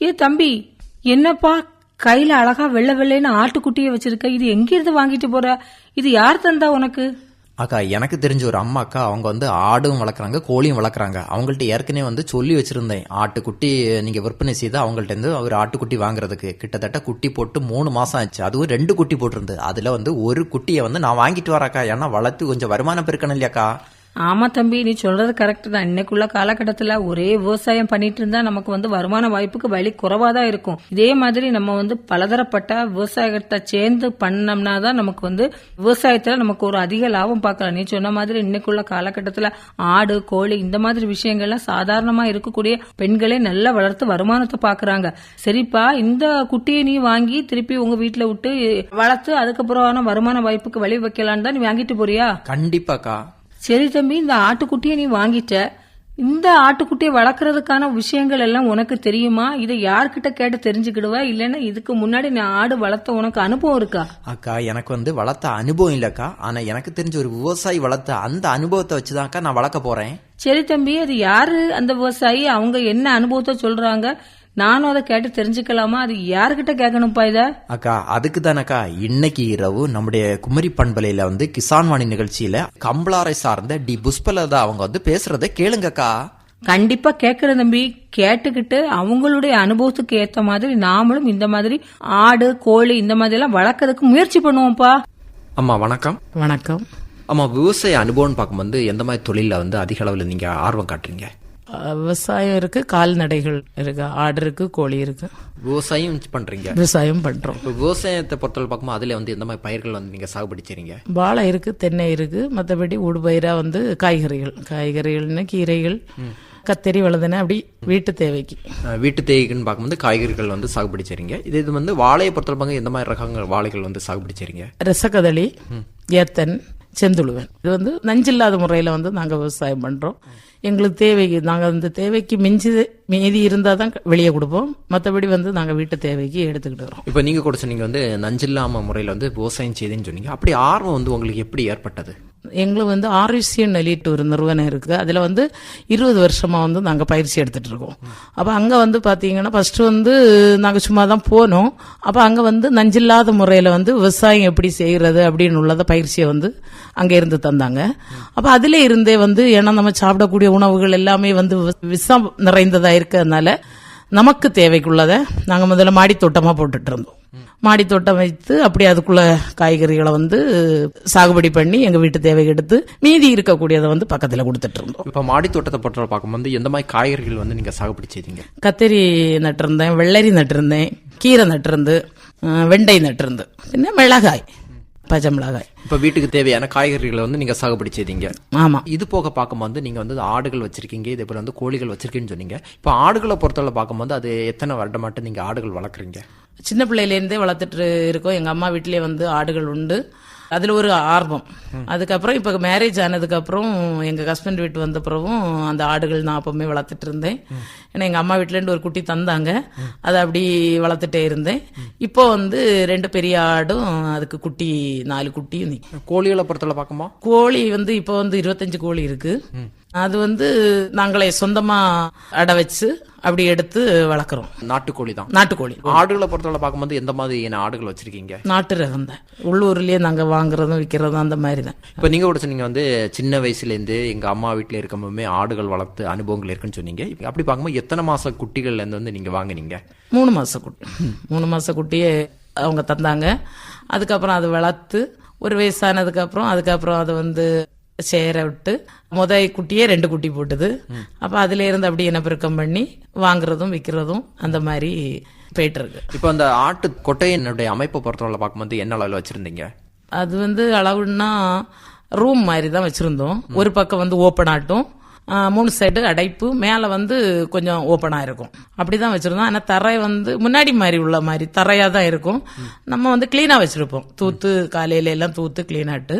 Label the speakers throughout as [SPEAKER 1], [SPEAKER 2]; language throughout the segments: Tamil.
[SPEAKER 1] ஏ தம்பி என்னப்பா கையில அழகா வெள்ளை வெள்ளைன்னு ஆட்டுக்குட்டியை வச்சிருக்க? இது எங்கிருந்து வாங்கிட்டு போற? இது யார் தந்தா உனக்கு?
[SPEAKER 2] அக்கா எனக்கு தெரிஞ்ச ஒரு அம்மா அக்கா அவங்க வந்து ஆடும் வளர்க்குறாங்க கோழியும் வளர்க்குறாங்க. அவங்கள்ட்ட ஏற்கனவே வந்து சொல்லி வச்சிருந்தேன். ஆட்டுக்குட்டி நீங்கள் விற்பனை செய்து அவங்கள்ட்ட இருந்து ஒரு ஆட்டுக்குட்டி வாங்குறதுக்கு. கிட்டத்தட்ட குட்டி போட்டு மூணு மாசம் ஆச்சு. அதுவும் ரெண்டு குட்டி போட்டிருந்து அதுல வந்து ஒரு குட்டியை வந்து நான் வாங்கிட்டு வரேன்க்கா ஏன்னா வளர்த்து கொஞ்சம் வருமானம் பெருக்கணும் இல்லையாக்கா
[SPEAKER 1] ஆமா தம்பி நீ சொல்றது கரெக்ட் தான். இன்னைக்குள்ள காலகட்டத்துல ஒரே விவசாயம் பண்ணிட்டு இருந்தா நமக்கு வந்து வருமான வாய்ப்புக்கு வழி குறைவா தான் இருக்கும். இதே மாதிரி நம்ம வந்து பலதரப்பட்ட விவசாயத்தை சேர்ந்து பண்ணோம்னா தான் நமக்கு வந்து விவசாயத்துல நமக்கு ஒரு அதிக லாபம் பார்க்கலாம். நீ சொன்ன மாதிரி இன்னைக்குள்ள காலகட்டத்துல ஆடு கோழி இந்த மாதிரி விஷயங்கள்லாம் சாதாரணமா இருக்கக்கூடிய பெண்களே நல்லா வளர்த்து வருமானத்தை பாக்குறாங்க சரிப்பா இந்த குட்டியை நீ வாங்கி திருப்பி உங்க வீட்டுல விட்டு வளர்த்து அதுக்கப்புறம் வருமான வாய்ப்புக்கு வழி வைக்கலான்னு தான் நீ வாங்கிட்டு போறியா?
[SPEAKER 2] கண்டிப்பாக்கா.
[SPEAKER 1] சரி தம்பி இந்த ஆட்டுக்குட்டியை நீ வாங்கிட்ட. இந்த ஆட்டுக்குட்டியை வளர்க்கறதுக்கான விஷயங்கள் எல்லாம் உனக்கு தெரியுமா? இதை யார்கிட்ட கேட்டு தெரிஞ்சுக்கிடுவா? இல்லைன்னா இதுக்கு முன்னாடி நான் ஆடு வளர்த்த உனக்கு அனுபவம் இருக்கா?
[SPEAKER 2] அக்கா எனக்கு வந்து வளர்த்த அனுபவம் இல்லக்கா ஆனா எனக்கு தெரிஞ்ச ஒரு விவசாயி வளர்த்த அந்த அனுபவத்தை வச்சுதான்க்கா நான் வளர்க்க போறேன்.
[SPEAKER 1] சரி தம்பி அது யாரு அந்த விவசாயி? அவங்க என்ன அனுபவத்தை சொல்றாங்க? நானும் அதை கேட்டு தெரிஞ்சுக்கலாமா? அது யார்கிட்ட கேட்கணும்ப்பா இத?
[SPEAKER 2] அக்கா அதுக்கு தானக்கா இன்னைக்கு இரவு நம்முடைய குமரி பண்பலையில வந்து கிசான் வாணி நிகழ்ச்சியில கம்பளாரை சார்ந்த டி புஷ்பலதா அவங்க வந்து பேசுறத கேளுங்கக்கா.
[SPEAKER 1] கண்டிப்பா கேக்குற தம்பி. கேட்டுக்கிட்டு அவங்களுடைய அனுபவத்துக்கு ஏத்த மாதிரி நாமளும் இந்த மாதிரி ஆடு கோழி இந்த மாதிரி எல்லாம் வளர்க்கறதுக்கு முயற்சி பண்ணுவோம்ப்பா.
[SPEAKER 2] அம்மா வணக்கம்.
[SPEAKER 3] வணக்கம்.
[SPEAKER 2] ஆமா விவசாய அனுபவம்னு பார்க்கும்போது எந்த மாதிரி தொழில வந்து அதிக அளவில் நீங்க ஆர்வம் காட்டுறீங்க?
[SPEAKER 3] விவசாயம் இருக்கு கால்நடைகள் இருக்கு ஆடு இருக்கு கோழி இருக்கு.
[SPEAKER 2] விவசாயம் பண்றீங்க.
[SPEAKER 3] விவசாயம் பண்றோம்.
[SPEAKER 2] இப்போ விவசாயத்தை பொறுத்தவரை பார்க்கும்போது அதுல வந்து எந்த மாதிரி பயிர்கள் வந்து நீங்க சாகுபடி செய்றீங்க
[SPEAKER 3] வாழை இருக்கு தென்னை இருக்கு மற்றபடி ஊடுபயிரா வந்து காய்கறிகள். காய்கறிகள்னா கீரைகள் கத்தரி வளதுன அப்படி வீட்டு தேவைக்கு.
[SPEAKER 2] வீட்டு தேய்க்குன்னு பார்க்கும்போது காய்கறிகள் வந்து சாகுபடி செய்றீங்க இது இது வந்து வாழையை பொறுத்தவரை எந்த மாதிரி ரகங்கள் வாழைகள் வந்து சாகுபடி செய்றீங்க
[SPEAKER 3] ரசக்கதளி ஏத்தன் செந்துழுவேன். இது வந்து நஞ்சில்லாத முறையில் வந்து நாங்கள் விவசாயம் பண்ணுறோம் எங்களுக்கு தேவைக்கு நாங்கள் அந்த தேவைக்கு மிஞ்சி மீதி இருந்தால் தான் வெளியே கொடுப்போம். மற்றபடி வந்து நாங்கள் வீட்டு தேவைக்கு எடுத்துக்கிட்டு வரோம்.
[SPEAKER 2] இப்போ நீங்கள் கூட சொன்னீங்க வந்து நஞ்சில்லாம முறையில் வந்து விவசாயம் செய்துன்னு சொன்னீங்க. அப்படி ஆர்வம் வந்து உங்களுக்கு எப்படி ஏற்பட்டது?
[SPEAKER 3] எங்களுக்கு வந்து ஆர்யூசியன் நெலிட்டு ஒரு நிறுவனம் இருக்குது. அதில் வந்து இருபது வருஷமாக வந்து நாங்கள் பயிற்சி எடுத்துகிட்டு இருக்கோம். அப்போ அங்கே வந்து பார்த்தீங்கன்னா ஃபஸ்ட்டு வந்து நாங்கள் சும்மா தான் போனோம். அப்போ அங்கே வந்து நஞ்சில்லாத முறையில் வந்து விவசாயம் எப்படி செய்கிறது அப்படின்னு உள்ளத பயிற்சியை வந்து அங்கே இருந்து தந்தாங்க. அப்போ அதிலே இருந்தே வந்து ஏன்னா நம்ம சாப்பிடக்கூடிய உணவுகள் எல்லாமே வந்து விஷம் நிறைந்ததாக இருக்கிறதுனால நமக்கு தேவைக்குள்ளதை நாங்கள் முதல்ல மாடி தோட்டமாக போட்டுட்டு இருந்தோம். மாடி தோட்டம் வைத்து அப்படி அதுக்குள்ள காய்கறிகளை வந்து சாகுபடி பண்ணி எங்க வீட்டு தேவைக்கு எடுத்து மீதி இருக்கக்கூடியதை வந்து பக்கத்துல கொடுத்துட்டு இருந்தோம்.
[SPEAKER 2] இப்போ மாடி தோட்டத்தை பொறுத்தவரை பார்க்கும்போது எந்த மாதிரி காய்கறிகள் வந்து நீங்க சாகுபடி செய்தீங்க?
[SPEAKER 3] கத்திரி நட்டிருந்தேன் வெள்ளரி நட்டிருந்தேன் கீரை நட்டிருந்து வெண்டை நட்டிருந்து பின்ன மிளகாய். பச்சை மிளகாய்
[SPEAKER 2] இப்போ வீட்டுக்கு தேவையான காய்கறிகளை வந்து நீங்க சாகுபடி செய்தீங்க.
[SPEAKER 3] ஆமா.
[SPEAKER 2] இது போக பார்க்கும்போது நீங்க வந்து ஆடுகள் வச்சிருக்கீங்க இதே போல வந்து கோழிகள் வச்சிருக்கீங்கன்னு சொன்னீங்க. இப்போ ஆடுகளை பொறுத்தவரை பார்க்கும்போது அது எத்தனை வருடமாட்டு நீங்க ஆடுகள் வளர்க்குறீங்க?
[SPEAKER 3] சின்ன பிள்ளையிலேருந்தே வளர்த்துட்டு இருக்கோம். எங்க அம்மா வீட்டிலே வந்து ஆடுகள் உண்டு. அதுல ஒரு ஆர்வம். அதுக்கப்புறம் இப்ப மேரேஜ் ஆனதுக்கு அப்புறம் எங்க ஹஸ்பண்ட் வீட்டு வந்த பிறகும் அந்த ஆடுகள் நான் அப்பவுமே வளர்த்துட்டு இருந்தேன். ஏன்னா எங்க அம்மா வீட்டுல இருந்து ஒரு குட்டி தந்தாங்க. அதை அப்படி வளர்த்துட்டே இருந்தேன். இப்போ வந்து ரெண்டு பெரிய ஆடும் அதுக்கு குட்டி நாலு குட்டியும்.
[SPEAKER 2] கோழிகளை பொறுத்தவரை பார்க்கும்போது?
[SPEAKER 3] கோழி வந்து இப்போ வந்து இருபத்தஞ்சு கோழி இருக்கு. அது வந்து நாங்களே சொந்தமா அடை வச்சு அப்படி எடுத்து வளர்க்குறோம்.
[SPEAKER 2] நாட்டுக்கோழி தான்.
[SPEAKER 3] நாட்டுக்கோழி.
[SPEAKER 2] ஆடுகளை பொறுத்தவரை பார்க்கும்போது எந்த மாதிரியான ஆடுகள் வச்சிருக்கீங்க?
[SPEAKER 3] நாட்டு ரகம் தான். உள்ளூர்லயே நாங்க வாங்குறதும் விற்கிறதும் அந்த மாதிரி தான்.
[SPEAKER 2] இப்போ நீங்க கூட சொன்னீங்க வந்து சின்ன வயசுலேருந்து எங்க அம்மா வீட்டில் இருக்கும்போதுமே ஆடுகள் வளர்த்து அனுபவங்கள் இருக்குன்னு சொன்னீங்க. அப்படி பார்க்கும்போது எத்தனை மாச குட்டிகள்ல இருந்து வந்து நீங்க வாங்குனீங்க?
[SPEAKER 3] மூணு மாச குட்டி. மூணு மாச குட்டியே அவங்க தந்தாங்க. அதுக்கப்புறம் அதை வளர்த்து ஒரு வயசானதுக்கு அப்புறம் அதுக்கப்புறம் அதை வந்து சேர விட்டு முத குட்டியே ரெண்டு குட்டி போட்டுது. அப்ப அதுல இருந்து அப்படி இனப்பெருக்கம் பண்ணி வாங்குறதும் விற்கிறதும் அந்த மாதிரி போயிட்டு இருக்கு.
[SPEAKER 2] இப்போ அந்த ஆட்டு கொட்டையினுடைய அமைப்பை பொறுத்தவரை பார்க்கும்போது என்ன அளவில் வச்சிருந்தீங்க?
[SPEAKER 3] அது வந்து அளவுன்னா ரூம் மாதிரி தான் வச்சிருந்தோம். ஒரு பக்கம் வந்து ஓப்பன் ஆட்டும் மூணு சைடு அடைப்பு மேலே வந்து கொஞ்சம் ஓப்பனாக இருக்கும். அப்படிதான் வச்சிருந்தோம். ஆனால் தரை வந்து முன்னாடி மாதிரி உள்ள மாதிரி தரையாக தான் இருக்கும். நம்ம வந்து க்ளீனாக வச்சிருப்போம். தூத்து காலையில எல்லாம் தூத்து க்ளீனாட்டு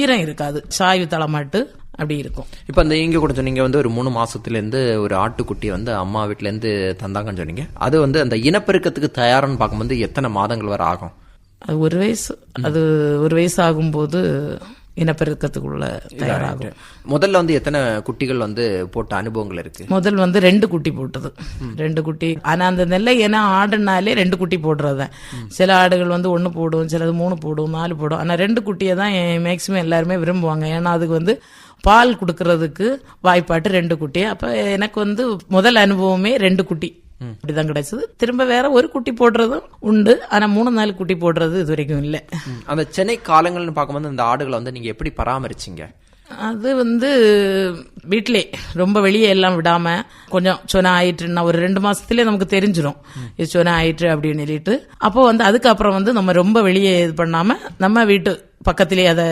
[SPEAKER 3] ஈரம் இருக்காது. சாய்வு தளமாட்டு அப்படி இருக்கும்.
[SPEAKER 2] இப்போ அந்த இங்க கூட சொன்னீங்க வந்து ஒரு மூணு மாசத்துல இருந்து ஒரு ஆட்டுக்குட்டி வந்து அம்மா வீட்ல இருந்து தந்தாங்கன்னு சொன்னீங்க. அது வந்து அந்த இனப்பெருக்கத்துக்கு தயாரான்னு பார்க்கும்போது எத்தனை மாதங்கள் வரை ஆகும்?
[SPEAKER 3] அது ஒரு வயசு அது ஒரு வயசு ஆகும்போது இனப்பெருக்கத்துக்குள்ள தயாராகும்.
[SPEAKER 2] முதல்ல வந்து எத்தனை குட்டிகள் வந்து போட்ட அனுபவங்கள் இருக்கு?
[SPEAKER 3] முதல் வந்து ரெண்டு குட்டி போட்டது. ரெண்டு குட்டி. ஆனா அந்த நெல்லை ஏன்னா ஆடுனாலே ரெண்டு குட்டி போடுறது சில ஆடுகள் வந்து ஒன்று போடும் சிலது மூணு போடும் நாலு போடும். ஆனா ரெண்டு குட்டியை தான் மேக்சிமம் எல்லாருமே விரும்புவாங்க. ஏன்னா அதுக்கு வந்து பால் கொடுக்கறதுக்கு வாய்ப்பாட்டு ரெண்டு குட்டி. அப்ப எனக்கு வந்து முதல் அனுபவமே ரெண்டு குட்டி. அப்படிதான் கிடைச்சது. திரும்ப வேற ஒரு குட்டி போடுறதும் உண்டு. ஆனா மூணு நாலு குட்டி போடுறது இது வரைக்கும் இல்லை.
[SPEAKER 2] அந்த சென்னை காலங்கள்னு பார்க்கும்போது அந்த ஆடுகளை வந்து நீங்க எப்படி பராமரிச்சீங்க?
[SPEAKER 3] அது வந்து வீட்டிலே ரொம்ப வெளியே எல்லாம் விடாம கொஞ்சம் சொன ஆயிட்டுன்னா ஒரு ரெண்டு மாசத்துலயே நமக்கு தெரிஞ்சிரும். இது சொன ஆயிட்டு அப்படின்னு சொல்லிட்டு. அப்போ வந்து அதுக்கப்புறம் வந்து நம்ம ரொம்ப வெளியே இது பண்ணாம நம்ம வீட்டு பக்கத்திலே அதை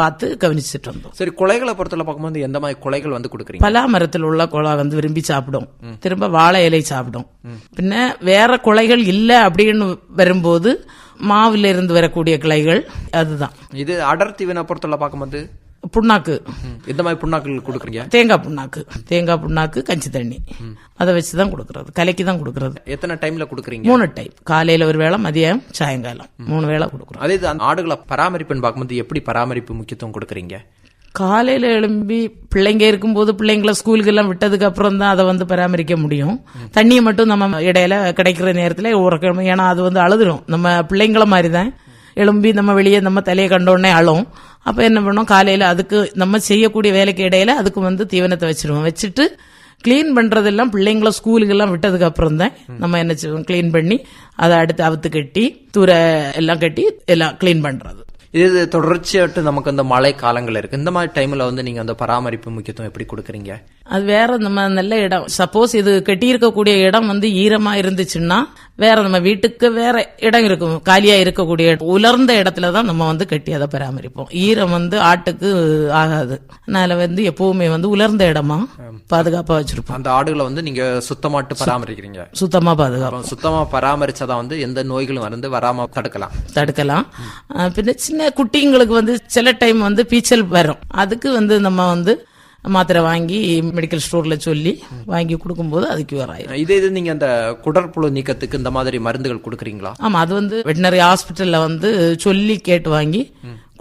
[SPEAKER 3] பார்த்து கவனிச்சுட்டு இருந்தோம்
[SPEAKER 2] சரி குலைகளை பொறுத்தவரை பார்க்கும்போது எந்த மாதிரி குலைகள் வந்து கொடுக்குறீங்க?
[SPEAKER 3] பலா மரத்தில் உள்ள குலை வந்து விரும்பி சாப்பிடும். திரும்ப வாழை இலை சாப்பிடும். பின்ன வேற குலைகள் இல்ல அப்படின்னு வரும்போது மாவுல இருந்து வரக்கூடிய கிளைகள் அதுதான்.
[SPEAKER 2] இது அடர் தீவன பொறுத்தவரை பார்க்கும்போது
[SPEAKER 3] புண்ணாக்கு.
[SPEAKER 2] எந்த மாதிரி புண்ணாக்கள் கொடுக்குறீங்க?
[SPEAKER 3] தேங்காய் புண்ணாக்கு. தேங்காய் புண்ணாக்கு கஞ்சி தண்ணி. அதை வச்சு தான் கொடுக்கறது. கலக்கி தான் கொடுக்கறது.
[SPEAKER 2] எத்தனை டைம்ல கொடுக்குறீங்க?
[SPEAKER 3] மூணு டைம். காலையில ஒரு வேளை மதியம் சாயங்காலம். மூணு வேளை கொடுக்குறோம்.
[SPEAKER 2] அதே இது ஆடுகளை பராமரிப்புன்னு பார்க்கும்போது எப்படி பராமரிப்பு முக்கியத்துவம் கொடுக்குறீங்க?
[SPEAKER 3] காலையில எழும்பி பிள்ளைங்க இருக்கும்போது பிள்ளைங்கள ஸ்கூலுக்கு எல்லாம் விட்டதுக்கு அப்புறம் தான் அதை வந்து பராமரிக்க முடியும். தண்ணியை மட்டும் நம்ம இடையில கிடைக்கிற நேரத்துல உறக்கணும் ஏன்னா அது வந்து அழுதுரும். நம்ம பிள்ளைங்கள மாதிரி தான் எழும்பி நம்ம வெளியே நம்ம தலையை கண்ட உடனே அழும். அப்போ என்ன பண்ணோம்? காலையில் அதுக்கு நம்ம செய்யக்கூடிய வேலைக்கு இடையில அதுக்கு வந்து தீவனத்தை வச்சிருவோம். வச்சுட்டு க்ளீன் பண்ணுறதெல்லாம் பிள்ளைங்கள ஸ்கூலுக்கெல்லாம் விட்டதுக்கு அப்புறம் தான் நம்ம என்ன செய்வோம்? க்ளீன் பண்ணி அதை அடுத்து அவுத்து கட்டி தூர எல்லாம் கட்டி எல்லாம் க்ளீன் பண்ணுறது
[SPEAKER 2] இது தொடர்ச்சியாட்டு நமக்கு அந்த மழை காலங்கள் இருக்கு. இந்த மாதிரி டைம்ல வந்து நீங்க அந்த பராமரிப்பு முக்கியத்துவம் எப்படி கொடுக்குறீங்க?
[SPEAKER 3] அது வேற நம்ம நல்ல இடம். சப்போஸ் இது கட்டியிருக்கக்கூடிய இடம் வந்து ஈரமா இருந்துச்சுன்னா வேற நம்ம வீட்டுக்கு வேற இடம் இருக்கும். காலியா இருக்கக்கூடிய. உலர்ந்த இடத்துல தான் நம்ம வந்து கட்டி அதை பராமரிப்போம். ஈரம் வந்து ஆட்டுக்கு ஆகாது. அதனால வந்து எப்பவுமே வந்து உலர்ந்த இடமா பாதுகாப்பா வச்சிருப்போம்.
[SPEAKER 2] அந்த ஆடுகளை வந்து நீங்க சுத்தமாட்டு பராமரிக்கிறீங்க.
[SPEAKER 3] சுத்தமா பாதுகாப்போம்.
[SPEAKER 2] சுத்தமா பராமரிச்சாதான் வந்து எந்த நோய்களும் வந்து வராம தடுக்கலாம்.
[SPEAKER 3] தடுக்கலாம். பின்ன சின்ன குட்டிங்களுக்கு வந்து சில டைம் வந்து பீச்சல் வரும். அதுக்கு வந்து நம்ம வந்து மாத்திரை வாங்கி மெடிக்கல் ஸ்டோர்ல சொல்லி வாங்கி கொடுக்கும்போது அது கியூர் ஆயிரும்.
[SPEAKER 2] இதே இது நீங்க அந்த குடற்புழு நீக்கத்துக்கு இந்த மாதிரி மருந்துகள் கொடுக்குறீங்களா?
[SPEAKER 3] ஆமா அது வந்து வெட்டினரி ஹாஸ்பிட்டல்ல வந்து சொல்லி கேட்டு வாங்கி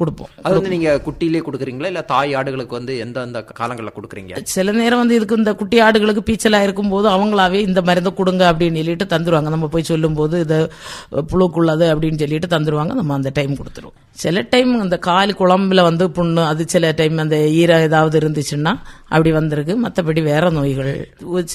[SPEAKER 3] கொடுப்போம்.
[SPEAKER 2] அது வந்து நீங்க குட்டியிலே கொடுக்குறீங்களா? இல்ல தாய் ஆடுகளுக்கு வந்து எந்த எந்த காலங்கள்ல கொடுக்குறீங்க?
[SPEAKER 3] சில நேரம் வந்து இதுக்கு இந்த குட்டி ஆடுகளுக்கு பீச்சலா இருக்கும்போது அவங்களாவே இந்த மருந்து கொடுங்க அப்படின்னு சொல்லிட்டு தந்துருவாங்க. நம்ம போய் சொல்லும்போது இது புழுக்குள்ளது அப்படின்னு சொல்லிட்டு தந்துருவாங்க. நம்ம அந்த டைம் கொடுத்துருவோம். சில டைம் அந்த கால் குழம்புல வந்து புண்ணு அது சில டைம் அந்த ஈரம் ஏதாவது இருந்துச்சுன்னா அப்படி வந்திருக்கு. மற்றபடி வேற நோய்கள்.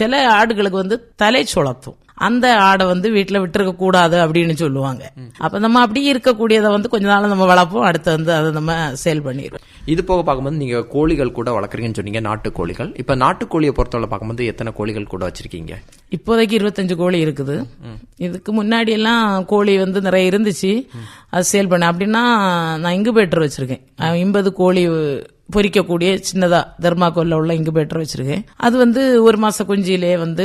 [SPEAKER 3] சில ஆடுகளுக்கு வந்து தலை சுளத்தும் அந்த ஆடை வந்து வீட்டுல விட்டுருக்க கூடாது அப்படின்னு சொல்லுவாங்க. அப்ப நம்ம அப்படியே இருக்கக்கூடியதை வந்து கொஞ்ச நாள் நம்ம வளர்ப்போம் அடுத்து வந்து அதை நம்ம சேல் பண்ணிடுவோம்.
[SPEAKER 2] இது போக பார்க்கும்போது நீங்க கோழிகள் கூட வளர்க்குறீங்கன்னு சொன்னீங்க நாட்டு கோழிகள் இப்ப நாட்டுக்கோழியை பொறுத்தவரை பார்க்கும்போது எத்தனை கோழிகள் கூட வச்சிருக்கீங்க?
[SPEAKER 3] இப்போதைக்கு இருபத்தஞ்சு கோழி இருக்குது. இதுக்கு முன்னாடி எல்லாம் கோழி வந்து நிறைய இருந்துச்சு. அது சேல் பண்ண அப்படின்னா நான் இங்குபேட்டர் வச்சிருக்கேன். ஐம்பது கோழி பொரிக்கக்கூடிய சின்னதா தெர்மாக்கோல்ல உள்ள இங்குபேட்டர் வச்சிருக்கேன். அது வந்து ஒரு மாச குஞ்சிலே வந்து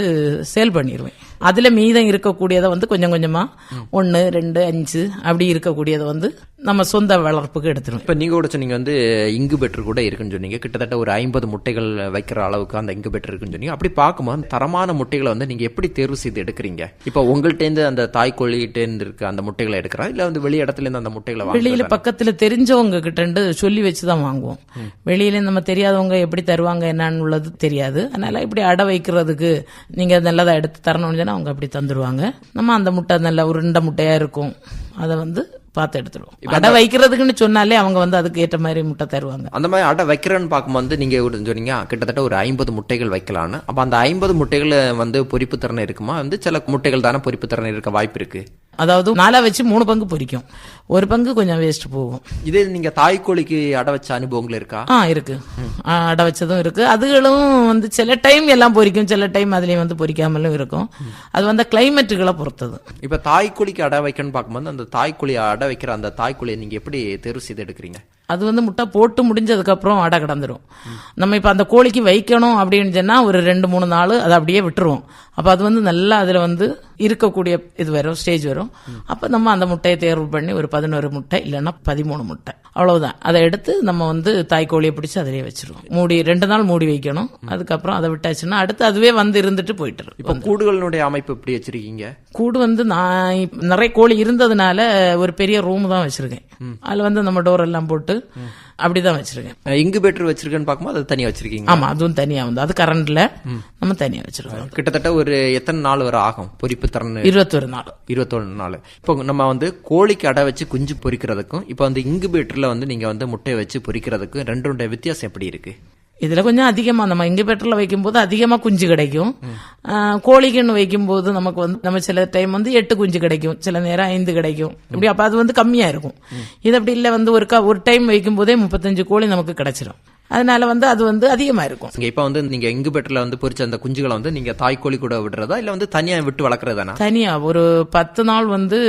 [SPEAKER 3] சேல் பண்ணிடுவேன் அதுல மீதம் இருக்கக்கூடியதை வந்து கொஞ்சம் கொஞ்சமா ஒன்னு ரெண்டு அஞ்சு அப்படி இருக்கக்கூடியதை வந்து நம்ம சொந்த வளர்ப்புக்கு எடுத்துருவோம்
[SPEAKER 2] இப்ப நீங்க கூட சொன்னீங்க வந்து இங்குபெட்டர் கூட இருக்குன்னு சொன்னீங்க. கிட்டத்தட்ட ஒரு ஐம்பது முட்டைகள் வைக்கிற அளவுக்கு அந்த இங்குபெட்டர் இருக்குன்னு சொன்னீங்க. அப்படி பார்க்கும்போது தரமான முட்டைகளை வந்து நீங்க எப்படி தேர்வு செய்து எடுக்கிறீங்க? இப்ப உங்கள்ட்ட இருந்து அந்த தாய்க்கோழிகிட்ட இருந்து இருக்க அந்த முட்டைகளை எடுக்கிறா? இல்ல வந்து வெளி இடத்துல இருந்து அந்த முட்டைகளை
[SPEAKER 3] வெளியில? பக்கத்துல தெரிஞ்சவங்க கிட்ட இருந்து சொல்லி வச்சுதான் வாங்குவோம். வெளியில நம்ம தெரியாதவங்க எப்படி தருவாங்க என்னன்னு உள்ளது தெரியாது. அதனால இப்படி அடை வைக்கிறதுக்கு நீங்க நல்லதா எடுத்து தரணும்னு சொன்னா அவங்க அப்படி தந்துருவாங்க. நம்ம அந்த முட்டை நல்ல உருண்டை முட்டையா இருக்கும். அதை வந்து பார்த்து எடுத்துருவோம். அடை வைக்கிறதுக்குன்னு சொன்னாலே அவங்க வந்து அதுக்கு ஏற்ற மாதிரி முட்டை தருவாங்க.
[SPEAKER 2] அந்த மாதிரி அடை வைக்கிறேன்னு பார்க்கும்போது நீங்க ஒரு சொன்னீங்க கிட்டத்தட்ட ஒரு ஐம்பது முட்டைகள் வைக்கலான்னு அப்ப அந்த ஐம்பது முட்டைகள் வந்து பொரிப்பு திறன் இருக்குமா? வந்து சில முட்டைகள் தானே பொரிப்பு திறன் இருக்க வாய்ப்பு இருக்கு.
[SPEAKER 3] அதாவது நாலா வச்சு மூணு பங்கு பொரிக்கும் ஒரு பங்கு கொஞ்சம் வேஸ்ட் போகும்.
[SPEAKER 2] இதே நீங்க தாய்க்கோழிக்கு அடை வச்ச அனுபவங்கள் இருக்கா?
[SPEAKER 3] ஆ இருக்கு. அடை வச்சதும் இருக்கு. அதுகளும் வந்து சில டைம் எல்லாம் பொரிக்கும் சில டைம் அதுலயும் வந்து பொரிக்காமலும் இருக்கும். அது வந்து கிளைமேட்டுகளை பொறுத்தது.
[SPEAKER 2] இப்ப தாய்க்கோழிக்கு அடை வைக்கணும்னு பார்க்கும்போது அந்த தாய்க்கோழி அடை வைக்கிற அந்த தாய்க்கோழியை நீங்க எப்படி தேர்வு செய்து எடுக்கிறீங்க?
[SPEAKER 3] அது வந்து முட்டை போட்டு முடிஞ்சதுக்கு அப்புறம் அடை கிடந்துரும். நம்ம இப்ப அந்த கோழிக்கு வைக்கணும் அப்படின்னு சொன்னா ஒரு ரெண்டு மூணு நாள் அதை அப்படியே விட்டுருவோம். அப்ப அது வந்து நல்லா அதுல வந்து இருக்கக்கூடிய இது வரும் ஸ்டேஜ் வரும். அப்ப நம்ம அந்த முட்டையை தேர்வு பண்ணி ஒரு பதினோரு முட்டை இல்லைன்னா பதிமூணு முட்டை. அவ்வளவுதான். அதை எடுத்து நம்ம வந்து தாய்க்கோழியை பிடிச்சி அதிலே வச்சிருவோம். மூடி ரெண்டு நாள் மூடி வைக்கணும். அதுக்கப்புறம் அதை விட்டாச்சுன்னா அடுத்து அதுவே வந்து இருந்துட்டு போயிட்டு
[SPEAKER 2] இப்ப கூடுகளினுடைய அமைப்பு எப்படி வச்சிருக்கீங்க?
[SPEAKER 3] கூடு வந்து நான் நிறைய கோழி இருந்ததுனால ஒரு பெரிய ரூம் தான் வச்சிருக்கேன். அதுல வந்து நம்ம டோர் எல்லாம் போட்டு அப்படிதான் வச்சிருக்கேன்.
[SPEAKER 2] இங்குபேட்டர் வச்சிருக்கேன்னு பார்க்கும்போது அது தனியா வச்சிருக்கீங்க
[SPEAKER 3] ஆமா அதுவும் தனியா வந்து. அது கரண்ட்ல நம்ம தனியா வச்சிருக்கோம்.
[SPEAKER 2] கிட்டத்தட்ட ஒரு எத்தனை நாள் வரை ஆகும் பொரிப்பு திறன்
[SPEAKER 3] இருபத்தொரு நாள்.
[SPEAKER 2] இருபத்தொன்னு நாள். இப்போ நம்ம வந்து கோழிக்கு அடை வச்சு குஞ்சு பொரிக்கிறதுக்கும் இப்போ வந்து இங்குபேட்டர்ல வந்து நீங்க வந்து முட்டையை வச்சு பொரிக்கிறதுக்கும் ரெண்டுடைய வித்தியாசம் எப்படி இருக்கு?
[SPEAKER 3] இதுல கொஞ்சம் அதிகமா நம்ம இங்குபேட்டர்ல வைக்கும்போது அதிகமா குஞ்சு கிடைக்கும். கோழிக்குன்னு வைக்கும்போது நமக்கு வந்து நம்ம சில டைம் வந்து எட்டு குஞ்சு கிடைக்கும். சில நேரம் ஐந்து கிடைக்கும். இப்படி அப்ப அது வந்து கம்மியா இருக்கும். இது அப்படி இல்ல வந்து ஒரு க- ஒரு டைம் வைக்கும் போதே முப்பத்தஞ்சு கோழி நமக்கு கிடைச்சிரும். அதனால வந்து அது வந்து அதிகமா இருக்கும்.
[SPEAKER 2] இங்க இப்போ வந்து நீங்க இங்குபேட்டர்ல வந்து பொரிச்ச அந்த குஞ்சுகளை வந்து நீங்க தாய்க்கோழி கூட விடுறதா? இல்ல வந்து தனியா விட்டு வளர்க்குறதானா
[SPEAKER 3] தனியா ஒரு பத்து நாள் வந்து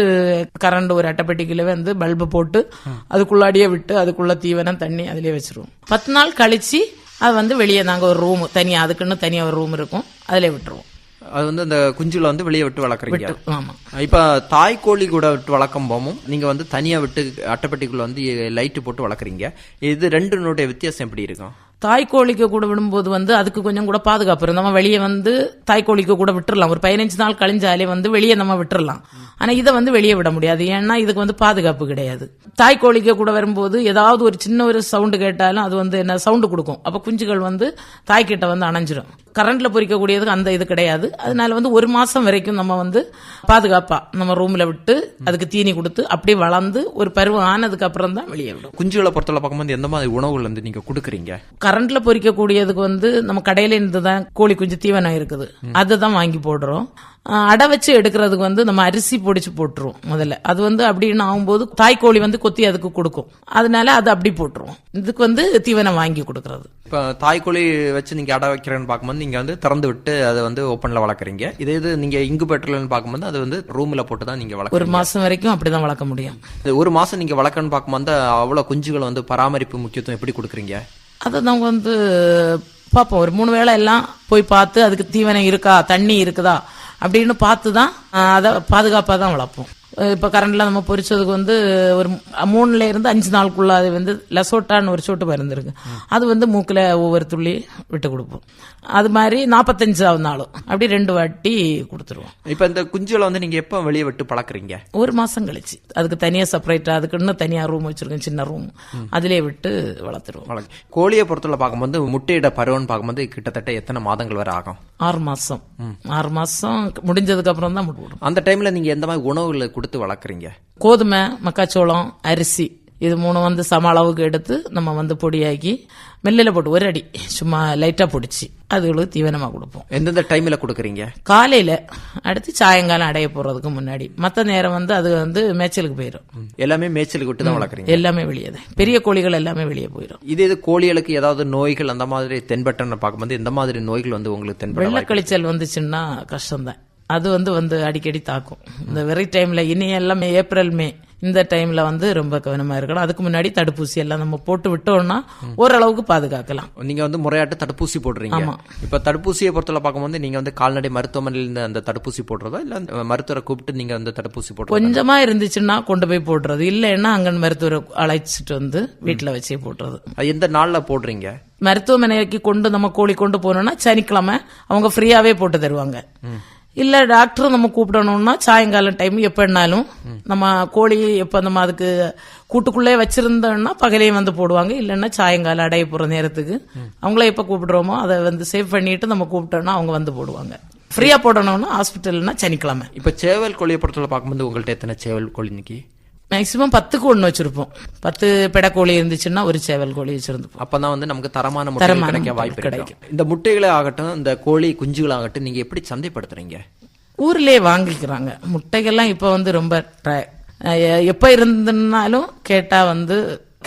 [SPEAKER 3] கரண்ட் ஒரு அட்டைப்பெட்டிக்குள்ள வந்து பல்பு போட்டு அதுக்குள்ளாடியே விட்டு அதுக்குள்ள தீவனம் தண்ணி அதிலே வச்சிருவோம். பத்து நாள் கழிச்சு அது வந்து வெளியே நாங்க ஒரு ரூம் தனியா அதுக்குன்னு தனியா ஒரு ரூம் இருக்கும். அதிலே விட்டுருவோம்.
[SPEAKER 2] அது வந்து அந்த குஞ்சுகளை வந்து வெளியே விட்டு வளர்க்குறீங்க.
[SPEAKER 3] ஆமா.
[SPEAKER 2] இப்ப தாய்க்கோழி கூட விட்டு வளர்க்கும் போமும் நீங்க வந்து தனியா விட்டு அட்டைப்பெட்டிக்குள்ள வந்து லைட்டு போட்டு வளர்க்குறீங்க. இது ரெண்டுனுடைய வித்தியாசம் எப்படி இருக்கும்?
[SPEAKER 3] தாய்க்கோழிக்கு கூட விடும்போது வந்து அதுக்கு கொஞ்சம் கூட பாதுகாப்பு இருக்கும் நம்ம வெளியே வந்து தாய்க்கோழிக்கு கூட விட்டுறலாம். ஒரு பதினஞ்சு நாள் கழிஞ்சாலே வந்து வெளியே நம்ம விட்டுறலாம். ஆனால் இதை வந்து வெளியே விட முடியாது. ஏன்னா இதுக்கு வந்து பாதுகாப்பு கிடையாது. தாய்க்கோழிக்கு கூட வரும்போது ஏதாவது ஒரு சின்ன ஒரு சவுண்டு கேட்டாலும் அது வந்து என்ன சவுண்டு கொடுக்கும். அப்போ குஞ்சுகள் வந்து தாய்க்கிட்ட வந்து அணைஞ்சிரும். கரண்ட்ல பொறிக்கக்கூடியதுக்கு அந்த இது கிடையாது. அதனால வந்து ஒரு மாசம் வரைக்கும் நம்ம வந்து பாதுகாப்பா நம்ம ரூம்ல விட்டு அதுக்கு தீனி கொடுத்து அப்படியே வளர்ந்து ஒரு பருவம் ஆனதுக்கு அப்புறம் தான் வெளியே விடும்.
[SPEAKER 2] குஞ்சுகளை பொறுத்தவரை பார்க்கும்போது எந்த மாதிரி உணவுகள் வந்து நீங்க கொடுக்குறீங்க?
[SPEAKER 3] கரண்ட்ல பொரிக்கக்கூடியதுக்கு வந்து நம்ம கடையில இருந்து தான் கோழி குஞ்சு தீவனம் இருக்குது. அதுதான் வாங்கி போடுறோம். அடை வச்சு எடுக்கிறதுக்கு வந்து நம்ம அரிசி பொடிச்சு போட்டுருவோம் முதல்ல. அது வந்து அப்படின்னு ஆகும்போது தாய்க்கோழி வந்து கொத்தி அதுக்கு கொடுக்கும். அதனால அது அப்படி போட்டுருவோம். இதுக்கு வந்து தீவனம் வாங்கி கொடுக்கறது.
[SPEAKER 2] இப்போ தாய்க்கோழி வச்சு நீங்க அடை வைக்கிறேன்னு பார்க்கும்போது நீங்க வந்து திறந்து விட்டு அதை வந்து ஓப்பன்ல வளர்க்குறீங்க. இதே இது நீங்க இங்குபேட்டர்லன்னு பார்க்கும்போது அது வந்து ரூம்ல போட்டு தான் நீங்க
[SPEAKER 3] ஒரு
[SPEAKER 2] வளர்க்குறீங்க
[SPEAKER 3] மாசம் வரைக்கும் அப்படிதான் வளர்க்க முடியும்.
[SPEAKER 2] இது ஒரு மாசம் நீங்க வளர்க்கணும்னு பார்க்கும்போது அவ்வளவு குஞ்சுகளை வந்து பராமரிப்பு முக்கியத்துவம் எப்படி கொடுக்குறீங்க?
[SPEAKER 3] அதை நம்ம வந்து பார்ப்போம். ஒரு மூணு வேளை எல்லாம் போய் பார்த்து அதுக்கு தீவனம் இருக்கா? தண்ணி இருக்குதா? அப்படின்னு பார்த்து தான் அதை பாதுகாப்பாக தான் வளர்ப்போம் இப்ப கரண்ட்ல நம்ம பொரிச்சதுக்கு வந்து ஒரு மூணுல இருந்து அஞ்சு நாளுக்குள்ள அது வந்து லசோட்டான்னு ஒரு சொட்டு மருந்து இருக்கு. அது வந்து மூக்குல ஒவ்வொரு துள்ளி விட்டு கொடுப்போம். அது மாதிரி நாற்பத்தஞ்சாவது நாளும் அப்படி ரெண்டு வாட்டி கொடுத்துருவோம்.
[SPEAKER 2] இப்போ இந்த குஞ்சுகளை வந்து நீங்க எப்போ வெளியே விட்டு பழக்குறீங்க?
[SPEAKER 3] ஒரு மாசம் கழிச்சு. அதுக்கு தனியா செப்பரேட்டா அதுக்கு இன்னும் தனியா ரூம் வச்சிருக்கோம் சின்ன ரூம் அதிலே விட்டு வளர்த்துருவோம்.
[SPEAKER 2] கோழியை பொறுத்தவரை பார்க்கும்போது முட்டையிட பருவம்னு பார்க்கும்போது கிட்டத்தட்ட எத்தனை மாதங்கள் வரை ஆகும்?
[SPEAKER 3] ஆறு மாசம். ஆறு மாசம் முடிஞ்சதுக்கு அப்புறம் தான் முட்டை விடும்
[SPEAKER 2] அந்த டைம்ல நீங்க எந்த மாதிரி உணவுகளை கொடுத்து வளர்க்குறீங்க?
[SPEAKER 3] கோதுமை மக்காச்சோளம் அரிசி. இது மூணு வந்து சம அளவுக்கு எடுத்து நம்ம வந்து பொடியாக்கி மெல்லில் போட்டு ஒரு அடி சும்மா லைட்டா பொடிச்சு அதுகளுக்கு தீவனமா கொடுப்போம்.
[SPEAKER 2] எந்தெந்த டைம்ல கொடுக்குறீங்க?
[SPEAKER 3] காலையில அடுத்து சாயங்காலம் அடைய போறதுக்கு முன்னாடி. மத்த நேரம் வந்து அது வந்து மேய்ச்சலுக்கு போயிடும்
[SPEAKER 2] எல்லாமே மேய்ச்சலுக்கு விட்டு தான் வளர்க்குறீங்க?
[SPEAKER 3] எல்லாமே வெளியே தான். பெரிய கோழிகள் எல்லாமே வெளியே போயிடும்
[SPEAKER 2] இதே இது கோழிகளுக்கு ஏதாவது நோய்கள் அந்த மாதிரி தென்பட்டன்னு பார்க்கும்போது எந்த மாதிரி நோய்கள் வந்து உங்களுக்கு தென்பட வாய்ப்பு?
[SPEAKER 3] வெள்ளக்கழிச்சல் வந்துச்சுன்னா கஷ்டம்தான். அது வந்து வந்து அடிக்கடி தாக்கும். இந்த வெரி டைம்ல இனி எல்லாம் ஏப்ரல் மே இந்த டைம்ல வந்து ரொம்ப கவனமா இருக்கணும். அதுக்கு முன்னாடி தடுப்பூசி எல்லாம் நம்ம போட்டு விட்டோம்னா ஓரளவுக்கு பாதுகாக்கலாம்.
[SPEAKER 2] நீங்க வந்து முறையாட்டு தடுப்பூசி போடுறீங்க.
[SPEAKER 3] ஆமா.
[SPEAKER 2] இப்ப தடுப்பூசியை பொறுத்தவரை பார்க்கும்போது நீங்க வந்து கால்நடை மருத்துவமனையில அந்த தடுப்பூசி போடுறதா? இல்ல மருத்துவரை கூப்பிட்டு நீங்க அந்த தடுப்பூசி போடுறதா?
[SPEAKER 3] கொஞ்சமா இருந்துச்சுன்னா கொண்டு போய் போடுறது. இல்லைன்னா அங்கன் மருத்துவரை அழைச்சிட்டு வந்து வீட்டுல வச்சே போடுறது.
[SPEAKER 2] எந்த நாள்ல போடுறீங்க?
[SPEAKER 3] மருத்துவமனைக்கு கொண்டு நம்ம கோழி கொண்டு போனோம்னா சனிக்கிழமை அவங்க ஃப்ரீயாவே போட்டு தருவாங்க. இல்ல டாக்டர் நம்ம கூப்பிடணும்னா சாயங்காலம் டைம் எப்பனாலும் நம்ம கோழி எப்ப நம்ம அதுக்கு கூட்டுக்குள்ளே வச்சிருந்தோம்னா பகலையும் வந்து போடுவாங்க. இல்லைன்னா சாயங்காலம் அடைய போற நேரத்துக்கு அவங்கள எப்ப கூப்பிடுறோமோ அதை வந்து சேவ் பண்ணிட்டு நம்ம கூப்பிட்டோம்னா அவங்க வந்து போடுவாங்க. ஃப்ரீயா போடணும்னா ஹாஸ்பிட்டல்னா சனிக்கிழமை.
[SPEAKER 2] இப்ப சேவல் கோழியை பொறுத்தவரை பார்க்கும்போது உங்கள்ட்ட எத்தனை சேவல் கோழி இன்னைக்கு?
[SPEAKER 3] மேக்சிமம் பத்துக்கு ஒண்ணு வச்சிருப்போம். பத்து பெடக்கோழி இருந்துச்சுன்னா ஒரு சேவல் கோழி வச்சிருந்துப்போம்.
[SPEAKER 2] அப்பதான் வந்து நமக்கு தரமான
[SPEAKER 3] தரமான
[SPEAKER 2] கிடைக்க வாய்ப்பு கிடைக்கும். இந்த முட்டைகளே ஆகட்டும் இந்த கோழி குஞ்சுகளாகட்டும் நீங்க எப்படி சந்தைப்படுத்துறீங்க?
[SPEAKER 3] ஊர்லயே வாங்கிக்கிறாங்க. முட்டைகள்லாம் இப்ப வந்து ரொம்ப எப்ப இருந்தனாலும் கேட்டா வந்து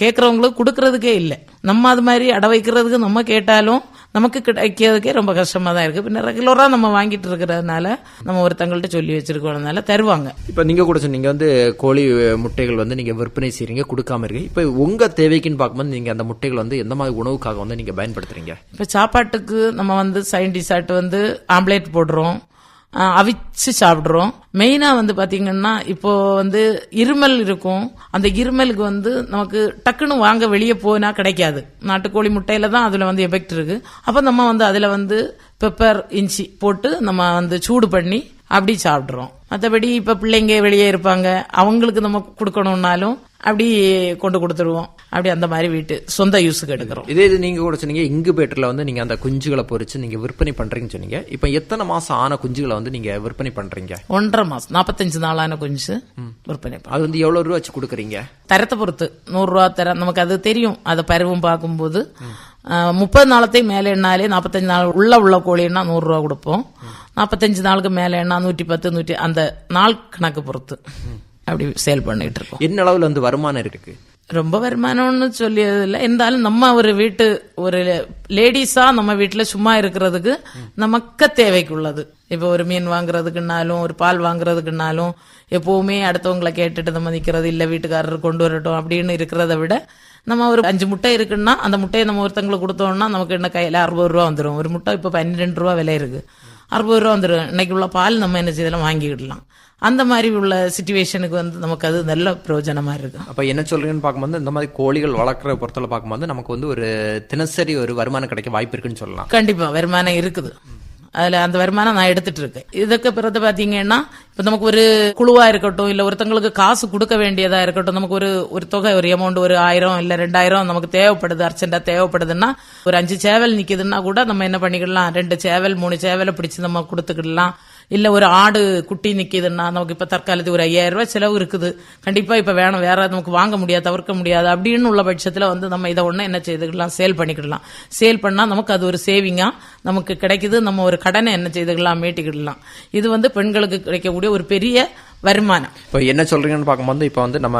[SPEAKER 3] கேக்குறவங்களுக்கு கொடுக்கறதுக்கே இல்லை. நம்ம அது மாதிரி அடை வைக்கிறதுக்கு நம்ம கேட்டாலும் நமக்கு கிடைக்கிறதுக்கே ரொம்ப கஷ்டமா தான் இருக்கு. பின்ன ரெகுலரா நம்ம வாங்கிட்டு இருக்கிறதுனால நம்ம ஒருத்தங்கள்ட்ட சொல்லி வச்சிருக்கோம்னால தருவாங்க.
[SPEAKER 2] இப்ப நீங்க கூட சொன்னீங்க வந்து கோழி முட்டைகள் வந்து நீங்க விற்பனை செய்றீங்க கொடுக்காம இருக்கு இப்ப உங்க தேவைக்குன்னு பார்க்கும்போது நீங்க அந்த முட்டைகள் வந்து எந்த மாதிரி உணவுக்காக வந்து நீங்க பயன்படுத்துறீங்க?
[SPEAKER 3] இப்ப சாப்பாட்டுக்கு நம்ம வந்து சயின்டிசாட் வந்து ஆம்லேட் போடுறோம். அவிச்சு சாப்பிடுறோம். மெயினா வந்து பாத்தீங்கன்னா இப்போ வந்து இருமல் இருக்கும். அந்த இருமலுக்கு வந்து நமக்கு டக்குன்னு வாங்க வெளியே போனா கிடைக்காது. நாட்டுக்கோழி முட்டையில தான் அதுல வந்து எஃபெக்ட் இருக்கு. அப்ப நம்ம வந்து அதுல வந்து பெப்பர் இஞ்சி போட்டு நம்ம வந்து சூடு பண்ணி அப்படி சாப்பிடுறோம். மற்றபடி இப்ப பிள்ளைங்க வெளியே இருப்பாங்க. அவங்களுக்கு நம்ம கொடுக்கணும்னாலும் அப்படி கொண்டு கொடுத்துருவோம். அப்படி அந்த மாதிரி வீட்டு சொந்த யூஸுக்கு எடுக்கிறோம்.
[SPEAKER 2] இதே இது நீங்க கூட சொன்னீங்க இங்குபேட்டர்ல வந்து நீங்க அந்த குஞ்சுகளை பொறிச்சு நீங்க விற்பனை பண்றீங்கன்னு சொன்னீங்க. இப்ப எத்தனை மாசம் ஆன குஞ்சுகளை வந்து நீங்க விற்பனை பண்றீங்க?
[SPEAKER 3] ஒன்றரை மாசம் நாற்பத்தஞ்சு நாளான குஞ்சு விற்பனை.
[SPEAKER 2] அது வந்து எவ்வளவு ரூபா வச்சு கொடுக்குறீங்க?
[SPEAKER 3] தரத்தை பொறுத்து நூறு ரூபா தர நமக்கு அது தெரியும். அதை பருவம் பார்க்கும்போது முப்பது நாளத்தை மேலே எண்ணாலே நாற்பத்தஞ்சு நாள் உள்ள உள்ள கோழின்னா நூறு ரூபா கொடுப்போம் நாற்பத்தஞ்சு நாளுக்கு மேலே எண்ணா நூற்றி பத்து நூற்றி அந்த நாள் கணக்கு பொறுத்து அப்படி சேல் பண்ணிட்டு இருக்கோம்
[SPEAKER 2] என்ன அளவுல வந்து வருமானம் இருக்கு
[SPEAKER 3] ரொம்ப வருமானம்னு சொல்லியது இல்லை இருந்தாலும் நம்ம ஒரு வீட்டு ஒரு லேடிஸா நம்ம வீட்டுல சும்மா இருக்கிறதுக்கு நமக்கு தேவைக்குள்ளது. இப்போ ஒரு மீன் வாங்குறதுக்குனாலும் ஒரு பால் வாங்குறதுக்குனாலும் எப்பவுமே அடுத்தவங்களை கேட்டுட்டு நம்ம நிக்கிறது இல்ல வீட்டுக்காரர் கொண்டு வரட்டும் அப்படின்னு இருக்கிறத விட நம்ம ஒரு அஞ்சு முட்டை இருக்குன்னா அந்த முட்டையை நம்ம ஒருத்தங்களுக்கு கொடுத்தோம்னா நமக்கு என்ன கையில அறுபது ரூபா வந்துடும் ஒரு முட்டை இப்போ பன்னிரெண்டு ரூபா விலை இருக்கு. அறுபது ரூபா வந்துடும் இன்னைக்கு உள்ள பால் நம்ம என்ன செய்யலாம் வாங்கிக்கிடலாம். அந்த மாதிரி உள்ள சுச்சுவேஷனுக்கு வந்து நமக்கு அது நல்ல பிரயோஜனமா இருக்கு.
[SPEAKER 2] அப்ப என்ன சொல்றீங்கன்னு பார்க்கும்போது இந்த மாதிரி கோழிகள் வளர்க்குற பொறுத்தவரை பார்க்கும்போது நமக்கு வந்து ஒரு தினசரி ஒரு வருமானம் கிடைக்க வாய்ப்பு இருக்குன்னு சொல்லலாம்.
[SPEAKER 3] கண்டிப்பா வருமானம் இருக்குது. அதுல அந்த வருமானம் நான் எடுத்துட்டு இருக்கேன் இதுக்கு பிறகு பாத்தீங்கன்னா இப்ப நமக்கு ஒரு குழுவா இருக்கட்டும் இல்ல ஒருத்தங்களுக்கு காசு கொடுக்க வேண்டியதா இருக்கட்டும் நமக்கு ஒரு ஒரு தொகை ஒரு அமௌண்ட் ஒரு ஆயிரம் இல்ல ரெண்டாயிரம் நமக்கு தேவைப்படுது அர்ஜென்டா தேவைப்படுதுன்னா ஒரு அஞ்சு சேவல் நிக்குதுன்னா கூட நம்ம என்ன பண்ணிக்கலாம் ரெண்டு சேவல் மூணு சேவலை பிடிச்சு நம்ம கொடுத்துக்கிடலாம். இல்ல ஒரு ஆடு குட்டி நிக்குதுன்னா நமக்கு இப்ப தற்காலத்துக்கு ஒரு ஐயாயிரம் ரூபாய் செலவு இருக்குது. கண்டிப்பா இப்ப வேணும். வேற நமக்கு வாங்க முடியாது தவிர்க்க முடியாது அப்படின்னு உள்ள பட்சத்துல வந்து நம்ம இதை ஒண்ணு என்ன செய்துக்கலாம்? சேல் பண்ணிக்கிடலாம். சேல் பண்ணா நமக்கு அது ஒரு சேவிங்கா நமக்கு கிடைக்குது. நம்ம ஒரு கடனை என்ன செய்துக்கலாம்? மீட்டிக்கிடலாம். இது வந்து பெண்களுக்கு கிடைக்கக்கூடிய ஒரு பெரிய வருமானம்.
[SPEAKER 2] இப்போ என்ன சொல்றீங்கன்னு பார்க்கும்போது இப்போ வந்து நம்ம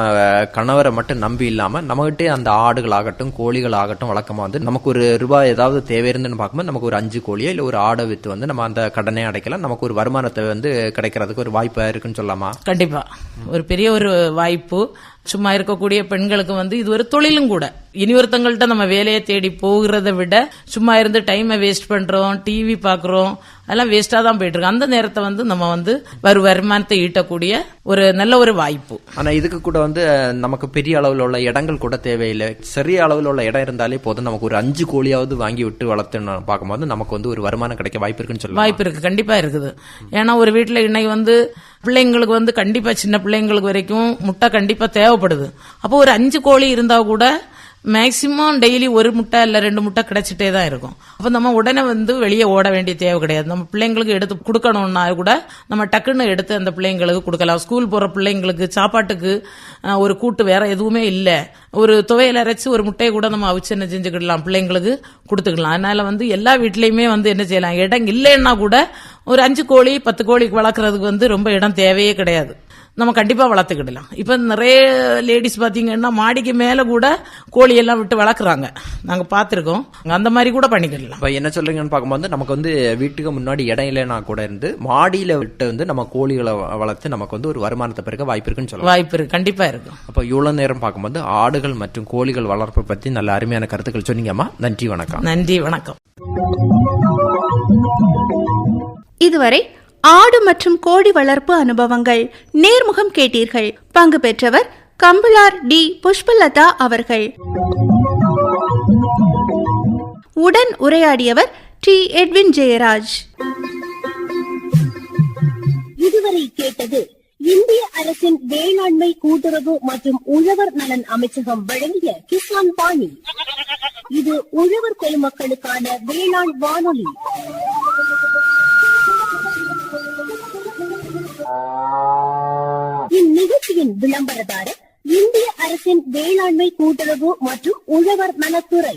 [SPEAKER 2] கணவரை மட்டும் நம்பி இல்லாம நம்மகிட்டே அந்த ஆடுகள் ஆகட்டும் கோழிகள் ஆகட்டும் வழக்கமா வந்து நமக்கு ஒரு ரூபாய் ஏதாவது தேவை இருந்துன்னு பார்க்கும்போது நமக்கு ஒரு அஞ்சு கோழியோ இல்லை ஒரு ஆடை வித்து வந்து நம்ம அந்த கடனை அடைக்கலாம். நமக்கு ஒரு வருமானத்தை வந்து கிடைக்கிறதுக்கு ஒரு வாய்ப்பா இருக்குன்னு சொல்லலாமா?
[SPEAKER 3] கண்டிப்பா. ஒரு பெரிய ஒரு வாய்ப்பு. சும்மா இருக்கக்கூடிய பெண்களுக்கு வந்து இது ஒரு தொழிலும் கூட. இனி ஒருத்தங்கள்ட்ட நம்ம வேலையை தேடி போகிறத விட சும்மா இருந்து டைமை வேஸ்ட் பண்றோம் டிவி பாக்குறோம் அதெல்லாம் வேஸ்டா தான் போயிட்டு இருக்கு அந்த நேரத்தை வந்து நம்ம வந்து வரு வருமானத்தை ஈட்டக்கூடிய ஒரு நல்ல ஒரு வாய்ப்பு.
[SPEAKER 2] ஆனா இதுக்கு கூட வந்து நமக்கு பெரிய அளவில் உள்ள இடங்கள் கூட தேவையில்லை. சிறிய அளவில் உள்ள இடம் இருந்தாலே போதும். நமக்கு ஒரு அஞ்சு கோழியாவது வாங்கி விட்டு வளர்த்து பார்க்கும்போது நமக்கு வந்து ஒரு வருமானம் கிடைக்க வாய்ப்பு இருக்குன்னு சொல்லலாம்.
[SPEAKER 3] வாய்ப்பு இருக்கு. கண்டிப்பா இருக்குது. ஏன்னா ஒரு வீட்டுல இன்னைக்கு வந்து பிள்ளைங்களுக்கு வந்து கண்டிப்பா சின்ன பிள்ளைங்களுக்கு வரைக்கும் முட்டை கண்டிப்பா தேவைப்படுது. அப்போ ஒரு அஞ்சு கோழி இருந்தா கூட மேக்சிமம் டெய்லி ஒரு முட்டை இல்ல ரெண்டு முட்டை கிடைச்சிட்டே தான் இருக்கும். அப்ப நம்ம உடனே வந்து வெளியே ஓட வேண்டிய தேவை கிடையாது. நம்ம பிள்ளைங்களுக்கு எடுத்து கொடுக்கணும்னா கூட நம்ம டக்குன்னு எடுத்து அந்த பிள்ளைங்களுக்கு கொடுக்கலாம். ஸ்கூல் போற பிள்ளைங்களுக்கு சாப்பாட்டுக்கு ஒரு கூட்டு வேற எதுவுமே இல்லை. ஒரு துவையில அரைச்சு ஒரு முட்டையை கூட நம்ம அவிச்சு என்ன செஞ்சுக்கிடலாம்? பிள்ளைங்களுக்கு கொடுத்துக்கலாம். அதனால வந்து எல்லா வீட்லயுமே வந்து என்ன செய்யலாம்? இடம் இல்லைன்னா கூட ஒரு அஞ்சு கோழி பத்து கோழி வளர்க்குறதுக்கு வந்து ரொம்ப இடம் தேவையே கிடையாது. நம்ம கண்டிப்பா வளர்த்துக்கிடலாம். இப்ப நிறைய லேடிஸ் பாத்தீங்கன்னா மாடிக்கு மேல கூட கோழி எல்லாம் விட்டு வளர்க்குறாங்க. நாங்க பார்த்திருக்கோம் அந்த மாதிரி கூட பண்ணிக்கிடலாம்.
[SPEAKER 2] இப்போ என்ன சொல்றீங்கன்னு பார்க்கும்போது நமக்கு வந்து வீட்டுக்கு முன்னாடி இடம் இல்லைனா கூட இருந்து மாடியில விட்டு வந்து நம்ம கோழிகளை வளர்த்து நமக்கு வந்து ஒரு வருமானத்தை பெருக்க வாய்ப்பு இருக்குன்னு சொல்லலாம்
[SPEAKER 3] வாய்ப்பு இருக்கு. கண்டிப்பா இருக்கும்.
[SPEAKER 2] அப்போ இவ்வளவு நேரம் பார்க்கும்போது ஆடுகள் மற்றும் கோழிகள் வளர்ப்பை பத்தி நல்ல அருமையான கருத்துக்கள் சொன்னீங்கம்மா. நன்றி வணக்கம்.
[SPEAKER 3] நன்றி வணக்கம்.
[SPEAKER 4] இதுவரை ஆடு மற்றும் கோழி வளர்ப்பு அனுபவங்கள் நேர்முகம் கேட்டீர்கள். பங்கு பெற்றவர் கம்புளார் டி. புஷ்பலதா அவர்கள். உடன் உரையாடியவர் டி. எட்வின் ஜெயராஜ்.
[SPEAKER 5] இதுவரை கேட்டது இந்திய அரசின் வேளாண்மை கூட்டுறவு மற்றும் உழவர் நலன் அமைச்சகம் வழங்கிய கிசான் பாணி. இது உழவர் பெருமக்களுக்கான வேளாண் வானொலி. இந்நிகழ்ச்சியின் விளம்பரதாரர் இந்திய அரசின் வேளாண்மை கூட்டுறவு மற்றும் உழவர் நலத்துறை.